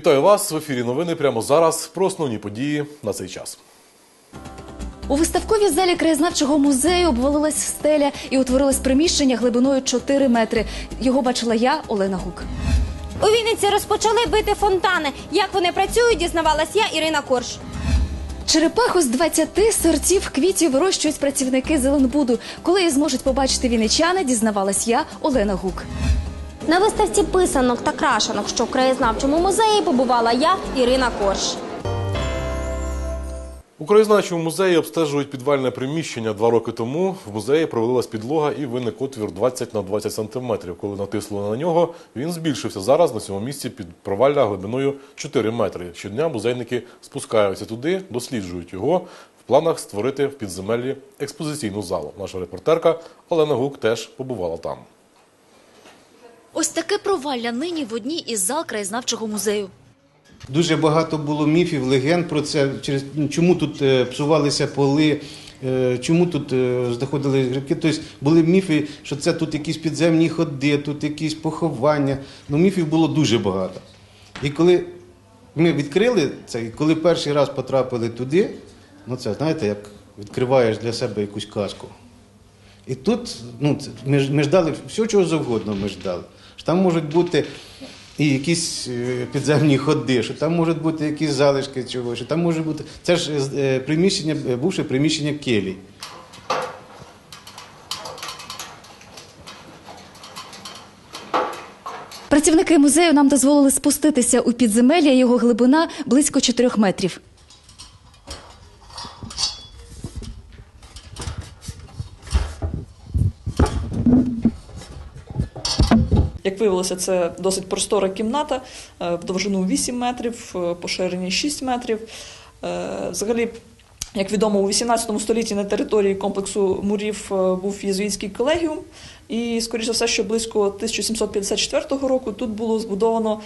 Вітаю вас в ефірі. Новини прямо зараз про основні події на цей час. У виставковій залі краєзнавчого музею обвалилась стеля і утворилось приміщення глибиною 4 метри. Його бачила я, Олена Гук. У Вінниці розпочали бити фонтани. Як вони працюють, дізнавалась я, Ірина Корж. Черепаху з 20 сортів квітів вирощують працівники Зеленбуду. Коли її зможуть побачити вінничани, дізнавалась я, Олена Гук. На виставці писанок та крашенок, що в краєзнавчому музеї, побувала я, Ірина Корж. У краєзнавчому музеї обстежують підвальне приміщення. Два роки тому в музеї провалилась підлога і виник отвір 20 на 20 сантиметрів. Коли натисло на нього, він збільшився. Зараз на цьому місці під провалля глибиною 4 метри. Щодня музейники спускаються туди, досліджують його. В планах створити в підземеллі експозиційну залу. Наша репортерка Олена Гук теж побувала там. Ось таке провалля нині в одній із зал краєзнавчого музею. Дуже багато було міфів, легенд про це. Через чому тут е, псувалися поли, е, чому тут е, знаходили ріки. Тобто були міфи, що це тут якісь підземні ходи, тут якісь поховання. Ну міфів було дуже багато. І коли ми відкрили це, і коли перший раз потрапили туди, ну це знаєте, як відкриваєш для себе якусь казку. І тут ну, ми, ми ждали все, чого завгодно ми ждали. Там можуть бути і якісь е, підземні ходи, що там можуть бути якісь залишки чогось, що там може бути. Це ж е, приміщення, е, бувше приміщення келій. Працівники музею нам дозволили спуститися у підземелля. Його глибина близько 4 метрів. Як виявилося, це досить простора кімната, е, в довжину 8 метрів, е, по ширині 6 метрів. Е, Взагалі, як відомо, у 18 столітті на території комплексу мурів був єзуїтський колегіум, і, скоріше все, що близько 1754 року тут було збудовано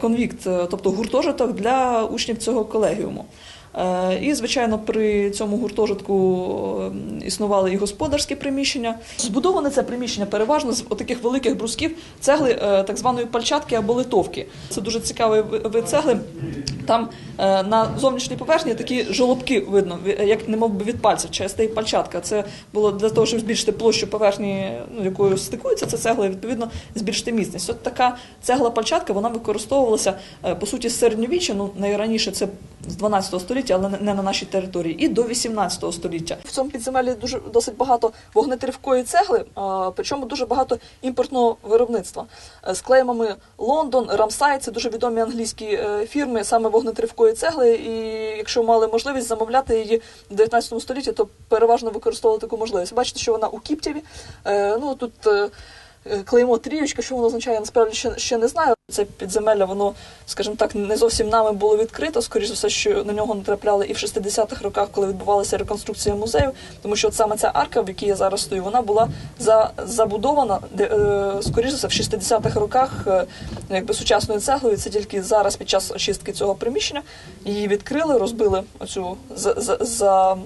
конвікт, тобто гуртожиток для учнів цього колегіуму. Е, І, звичайно, при цьому гуртожитку е, існували і господарські приміщення. Збудоване це приміщення переважно з таких великих брусків цегли е, так званої пальчатки або литовки. Це дуже цікавий ви- вид цегли. Там на зовнішній поверхні такі жолобки видно, як немов би від пальця, через пальчатка. Це було для того, щоб збільшити площу поверхні, ну, якою стикується ця цегла, і відповідно збільшити міцність. От така цегла пальчатка вона використовувалася по суті з середньовіччя, ну найраніше це з 12 століття, але не- на нашій території, і до 18 століття. В цьому підземеллі дуже досить багато вогнетривкої цегли, причому дуже багато імпортного виробництва Е, з клеймами Лондон, Рамсай це дуже відомі англійські е, фірми саме вогнетривкої цегли. І якщо мали можливість замовляти її в 19 столітті, то переважно використовували таку можливість. Бачите, що вона у Кіптєві. Е, Ну тут клеймо трієчка, що воно означає, я насправді ще, ще не знаю. Це підземелля, воно, скажімо так, не зовсім нами було відкрито. Скоріше за все, що на нього натрапляли і в 60-х роках, коли відбувалася реконструкція музею, тому що от саме ця арка, в якій я зараз стою, вона була за, забудована, де, е, скоріше за все, в 60-х роках е, якби сучасною цеглою. Це тільки зараз, під час очистки цього приміщення, її відкрили, розбили оцю за, за, за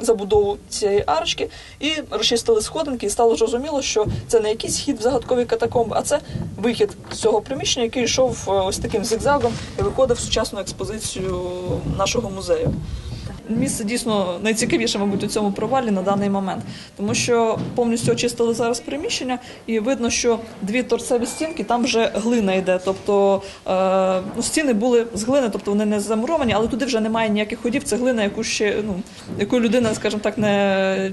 забудову цієї арочки і розчистили сходинки, і стало зрозуміло, що це не якийсь хід в загадкові катакомби, а це вихід з цього приміщення, який йшов е, ось таким зигзагом і виходив в сучасну експозицію нашого музею. Місце дійсно найцікавіше, мабуть, у цьому провалі на даний момент, тому що повністю очистили зараз приміщення, і видно, що дві торцеві стінки там вже глина йде. Тобто е, ну, стіни були з глини, тобто вони не замуровані, але туди вже немає ніяких ходів. Це глина, яку ще ну яку людина, скажімо так, не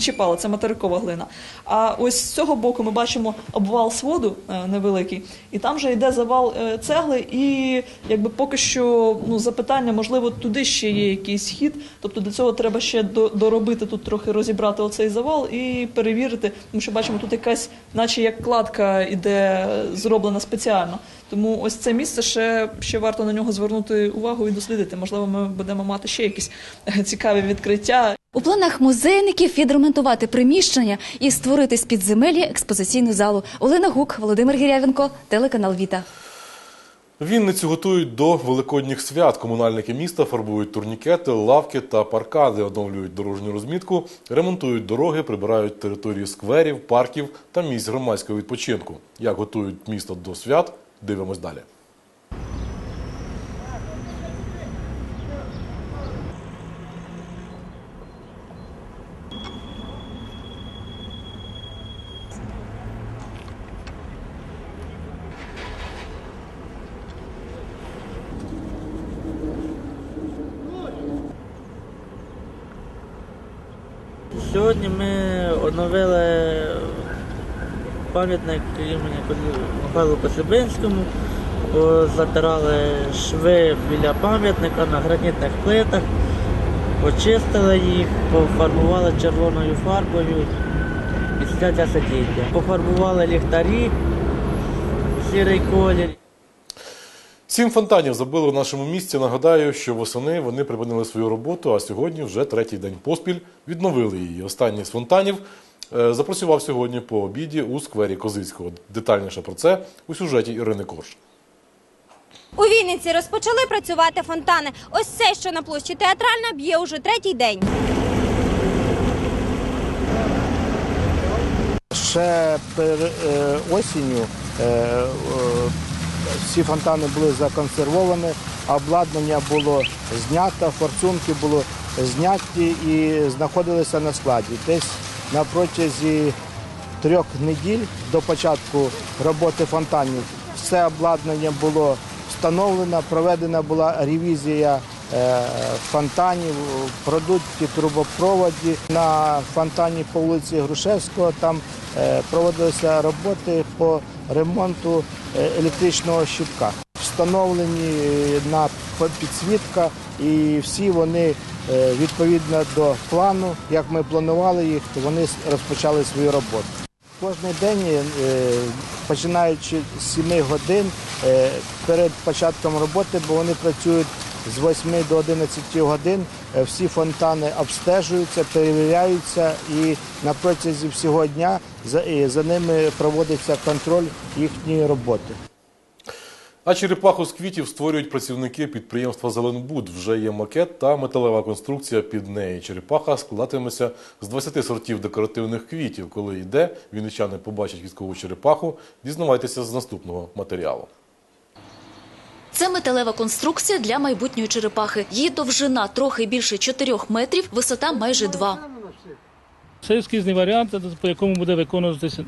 чіпала. Це материкова глина. А ось з цього боку ми бачимо обвал своду е, невеликий, і там вже йде завал е, цегли, і якби поки що ну запитання, можливо, туди ще є якийсь хід. Тобто до цього треба ще до- доробити тут трохи розібрати оцей завал і перевірити, тому що бачимо, тут якась, наче як кладка іде зроблена спеціально. Тому ось це місце ще, ще варто на нього звернути увагу і дослідити. Можливо, ми будемо мати ще якісь цікаві відкриття. У планах музейників відремонтувати приміщення і створити з підземелля експозиційну залу. Олена Гук, Володимир Гірявенко, телеканал Віта. Вінницю готують до великодніх свят. Комунальники міста фарбують турнікети, лавки та паркади, оновлюють дорожню розмітку, ремонтують дороги, прибирають території скверів, парків та місць громадського відпочинку. Як готують місто до свят, дивимось далі. Сьогодні ми оновили пам'ятник імені Михайлу Коцюбинському, затирали шви біля пам'ятника на гранітних плитах, почистили їх, пофарбували червоною фарбою після десятиліття. Пофарбували ліхтарі сірий колір. Сім фонтанів забили в нашому місті. Нагадаю, що восени вони припинили свою роботу, а сьогодні вже третій день поспіль відновили її. Останній з фонтанів е, запрацював сьогодні по обіді у сквері Козицького. Детальніше про це у сюжеті Ірини Корж. У Вінниці розпочали працювати фонтани. Ось це, що на площі театральна, б'є уже третій день. Ще е, осінню е, всі фонтани були законсервовані, обладнання було знято, форсунки були зняті і знаходилися на складі. Десь на протязі трьох неділь до початку роботи фонтанів все обладнання було встановлено, проведена була ревізія фонтанів, продуктів, трубопроводі. На фонтані по вулиці Грушевського там е, проводилися роботи по ремонту е, електричного щитка. Встановлені е, на підсвітка і всі вони е, відповідно до плану, як ми планували їх, то вони розпочали свою роботу. Кожен день, е, починаючи з 7 годин е, перед початком роботи, бо вони працюють з 8 до 11 годин, е, всі фонтани обстежуються, перевіряються і на протязі всього дня за, ними проводиться контроль їхньої роботи. А черепаху з квітів створюють працівники підприємства Зеленбуд. Вже є макет та металева конструкція під неї. Черепаха складатиметься з 20 сортів декоративних квітів. Коли йде, вінничани побачать квіткову черепаху. Дізнавайтеся з наступного матеріалу. Це металева конструкція для майбутньої черепахи. Її довжина трохи більше 4 метрів, висота майже 2. Це ескізний варіант, по якому буде виконуватися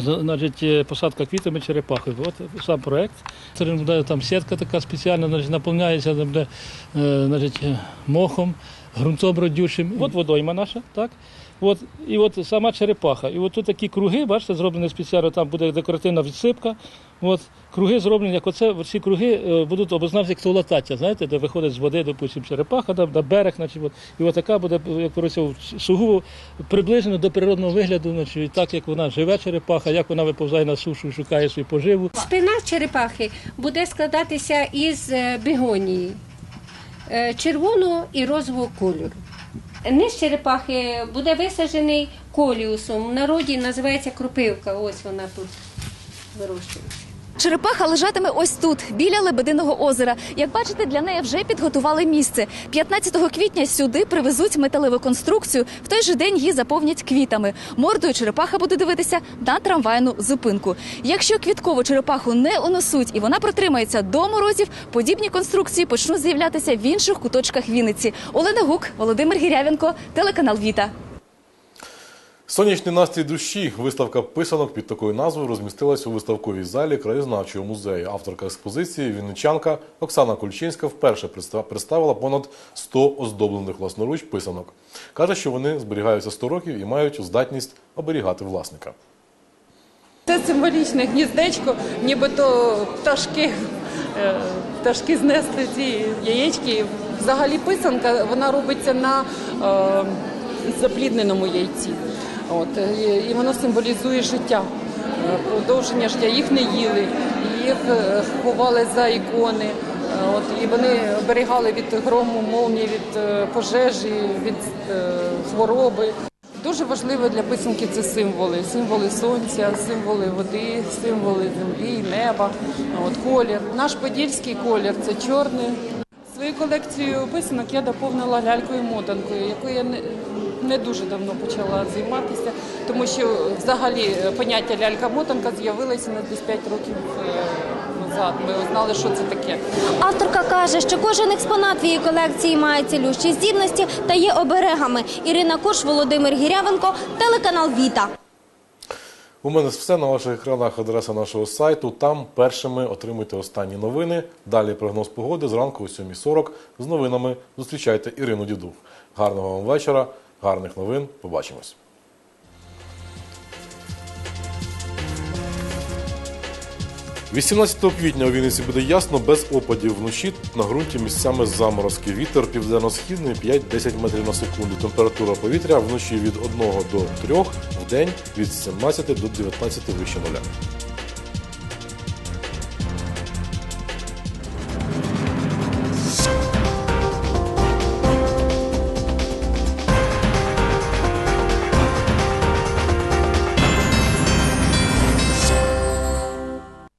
значить, е, посадка квітами черепахи. От сам проект. Це буде там сітка така спеціальна, значить, наповняється е, значить, е, мохом, ґрунтом родючим. От водойма наша, так? От, і от сама черепаха. І от тут такі круги, бачите, зроблені спеціально, там буде декоративна відсипка. От, круги зроблені, як оце, ці круги е, будуть обозначені як толатаття, знаєте, де виходить з води, допустимо, черепаха, там, на берег, значить, от, і от така буде, як говориться, сугубо приближено до природного вигляду, значить, так як вона живе черепаха, як вона виповзає на сушу і шукає свою поживу. Спина черепахи буде складатися із е, бігонії червоного і розового кольору. Низ черепахи буде висаджений коліусом. В народі називається кропивка. Ось вона тут вирощується. Черепаха лежатиме ось тут, біля Лебединого озера. Як бачите, для неї вже підготували місце. 15 квітня сюди привезуть металеву конструкцію. В той же день її заповнять квітами. Мордою черепаха буде дивитися на трамвайну зупинку. Якщо квіткову черепаху не унесуть і вона протримається до морозів, подібні конструкції почнуть з'являтися в інших куточках Вінниці. Олена Гук, Володимир Гірявенко, телеканал Віта. Сонячний настрій душі. Виставка писанок під такою назвою розмістилась у виставковій залі краєзнавчого музею. Авторка експозиції вінничанка Оксана Кульчинська вперше представила понад 100 оздоблених власноруч писанок. Каже, що вони зберігаються 100 років і мають здатність оберігати власника. Це символічне гніздечко, нібито пташки, е, пташки знесли ці яєчки. Взагалі писанка вона робиться на е, заплідненому яйці. От, е, і воно символізує життя, е, продовження життя. Їх не їли, їх е, ховали за ікони. От, і вони оберігали від грому, молнії, від пожежі, від хвороби. Дуже важливо для писанки це символи. Символи сонця, символи води, символи землі, неба, от колір. Наш подільський колір це чорний. Свою колекцію писанок я доповнила лялькою мотанкою, якою я не, дуже давно почала займатися, тому що взагалі поняття лялька-мотанка з'явилося на десь 5 років е, назад. Ми знали, що це таке. Авторка каже, що кожен експонат в її колекції має цілющі здібності та є оберегами. Ірина Куш, Володимир Гірявенко, телеканал Віта. У мене все на ваших екранах адреса нашого сайту. Там першими отримуйте останні новини. Далі прогноз погоди зранку о 7.40 з новинами. Зустрічайте Ірину Дідух. Гарного вам вечора. Гарних новин. Побачимось. – 18 квітня у Вінниці буде ясно, без опадів вночі. На ґрунті місцями заморозки. Вітер південно-східний 5-10 метрів на секунду. Температура повітря вночі від 1 до 3, в день від 17 до 19 вище нуля.